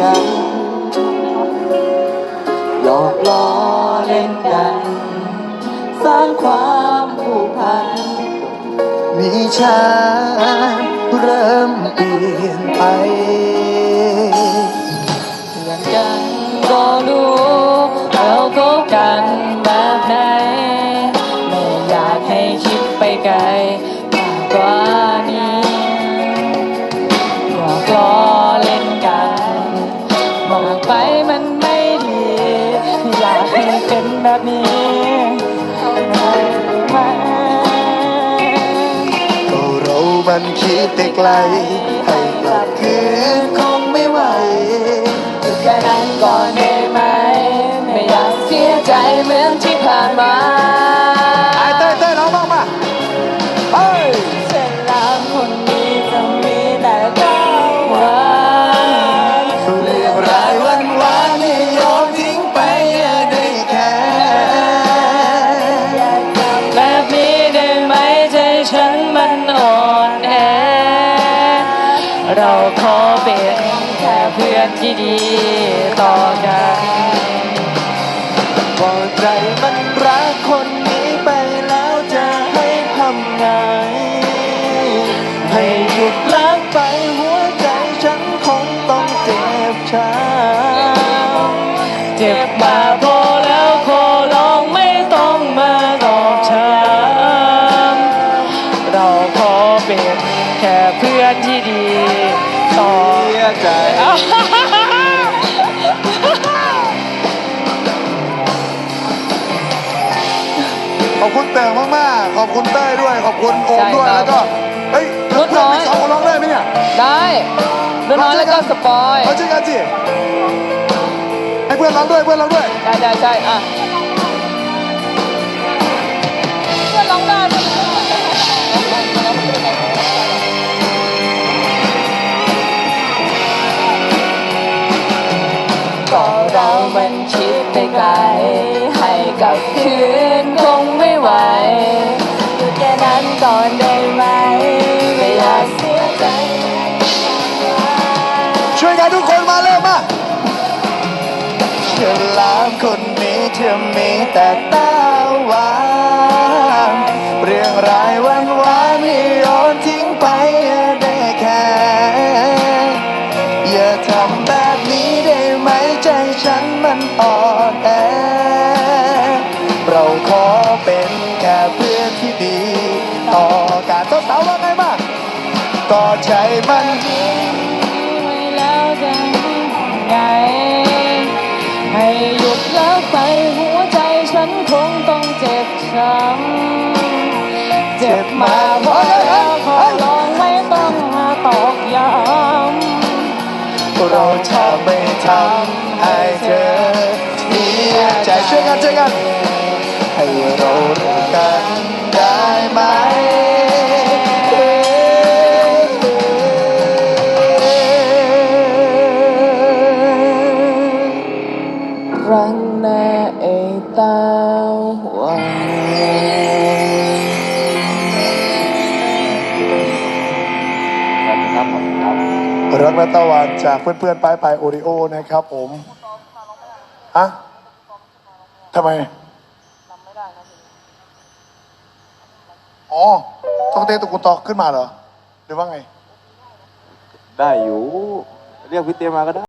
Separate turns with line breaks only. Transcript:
กันหลอกล้อเล่นกัน สร้างความผูกพัน มีฉันเริ่มเปลี่ยนไป
เพื่อนกันก็รู้เราคบกันแบบไหนไม่อยากให้คิดไปไกลมากกว่านี้ ไปมันไม่ดี อยากให้เป็นแบบนี้ได้ไหม
ก็เรามันคิดไปไกลให้ น
ที่
ดี
ต่อกัน
ก่อนใจมันรักคนนี้ไปแล้วจะให้ทำไง ให้หยุดรักไปหัวใจฉันคงต้องเจ็บช้ำ
เจ็บมาพอแล้วขอลองไม่ต้องมาตอกช้ำเราขอเป็นแค่เพื่อนที่ดี
คุณเต๋อมากๆ ขอบคุณเต้ยด้วย ขอบคุณโอมด้วยแล้วก็เฮ้ย
รุ่นน้อย
เพื่กสองคนร้องได้ไหมเนี่ย
ได้ดูน้อยแล้วก็สปอย
เอาช่วยกันสิให้เพื่อนร้องด้วย เพื่อนร้องด้วย
ได้ได้ใช่อะเพื่อนร้องได้ก็เรามันคิดไปไกล ให้กลับคืนคง ไหวอยู่แค่นั้นก่อนได้ไหมไม่อยากเสียใจ
ช่วยกันทุกคนมาเริ่มมาเฉลามคนนี้เธอมีแต่ตาหวาน ต่อการต้นสาวว่าไงบ้างก็ใจมัน
ไว้แล้วจะยังไงให้หยุดแล้วไปหัวใจฉันคงต้องเจ็บช้ำเจ็บมาพอแล้วขอลองไม่ต้องมาตอกย้ำ
เราจะไม่ทำให้เธอเสียใจช่วยกันช่วยกันให้เราเลิกกัน
รั
กและตะวันจากเพื่อนๆปลายปลายโอริโอนะครับผมฮะทำไมอ๋อต้องเต้ตุกุตอกขึ้นมาเหรอ หรือว่าไง
ได้อยู่ เรียกพี่เตียมาก็ได้